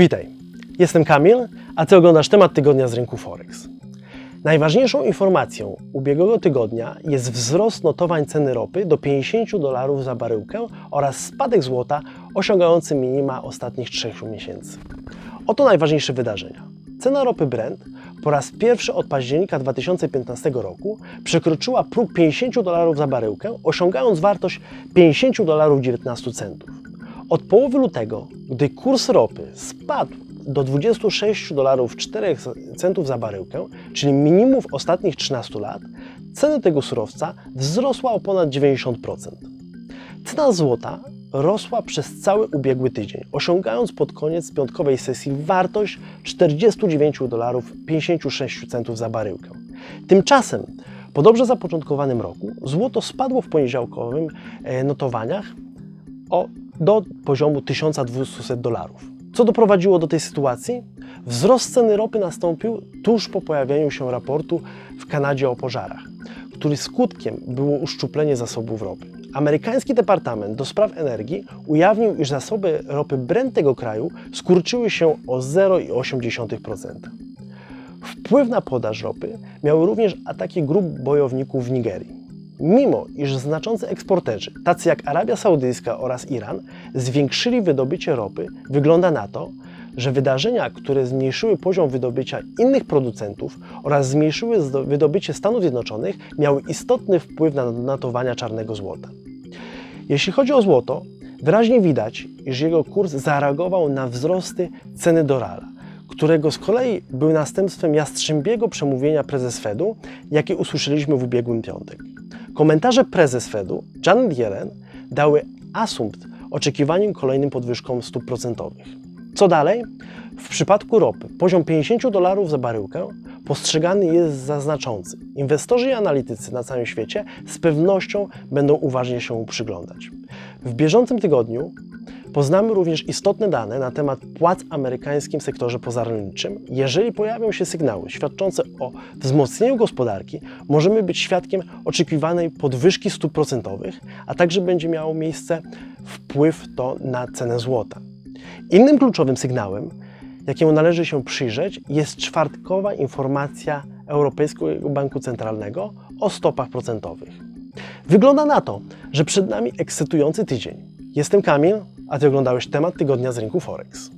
Witaj, jestem Kamil, a Ty oglądasz temat tygodnia z rynku Forex. Najważniejszą informacją ubiegłego tygodnia jest wzrost notowań ceny ropy do 50 dolarów za baryłkę oraz spadek złota osiągający minima ostatnich 3 miesięcy. Oto najważniejsze wydarzenia. Cena ropy Brent po raz pierwszy od października 2015 roku przekroczyła próg 50 dolarów za baryłkę, osiągając wartość 50 dolarów 19 centów. Od połowy lutego, gdy kurs ropy spadł do 26 dolarów 4 centów za baryłkę, czyli minimum w ostatnich 13 lat, cena tego surowca wzrosła o ponad 90%. Cena złota rosła przez cały ubiegły tydzień, osiągając pod koniec piątkowej sesji wartość 49 dolarów 56 centów za baryłkę. Tymczasem po dobrze zapoczątkowanym roku złoto spadło w poniedziałkowym e, notowaniach o, do poziomu 1200 dolarów. Co doprowadziło do tej sytuacji? Wzrost ceny ropy nastąpił tuż po pojawieniu się raportu w Kanadzie o pożarach, który skutkiem było uszczuplenie zasobów ropy. Amerykański Departament do Spraw Energii ujawnił, iż zasoby ropy Brent tego kraju skurczyły się o 0,8%. Wpływ na podaż ropy miały również ataki grup bojowników w Nigerii. Mimo iż znaczący eksporterzy, tacy jak Arabia Saudyjska oraz Iran, zwiększyli wydobycie ropy, wygląda na to, że wydarzenia, które zmniejszyły poziom wydobycia innych producentów oraz zmniejszyły wydobycie Stanów Zjednoczonych, miały istotny wpływ na notowania czarnego złota. Jeśli chodzi o złoto, wyraźnie widać, iż jego kurs zareagował na wzrosty ceny dorala, którego z kolei był następstwem jastrzębiego przemówienia prezes Fedu, jakie usłyszeliśmy w ubiegłym piątek. Komentarze prezes Fedu, Janet Yellen, dały asumpt oczekiwanym kolejnym podwyżkom stóp procentowych. Co dalej? W przypadku ropy poziom 50 dolarów za baryłkę postrzegany jest za znaczący. Inwestorzy i analitycy na całym świecie z pewnością będą uważnie się mu przyglądać. W bieżącym tygodniu poznamy również istotne dane na temat płac w amerykańskim sektorze pozarolniczym. Jeżeli pojawią się sygnały świadczące o wzmocnieniu gospodarki, możemy być świadkiem oczekiwanej podwyżki stóp procentowych, a także będzie miało miejsce wpływ to na cenę złota. Innym kluczowym sygnałem, jakiemu należy się przyjrzeć, jest czwartkowa informacja Europejskiego Banku Centralnego o stopach procentowych. Wygląda na to, że przed nami ekscytujący tydzień. Jestem Kamil, a Ty oglądałeś temat tygodnia z rynku Forex.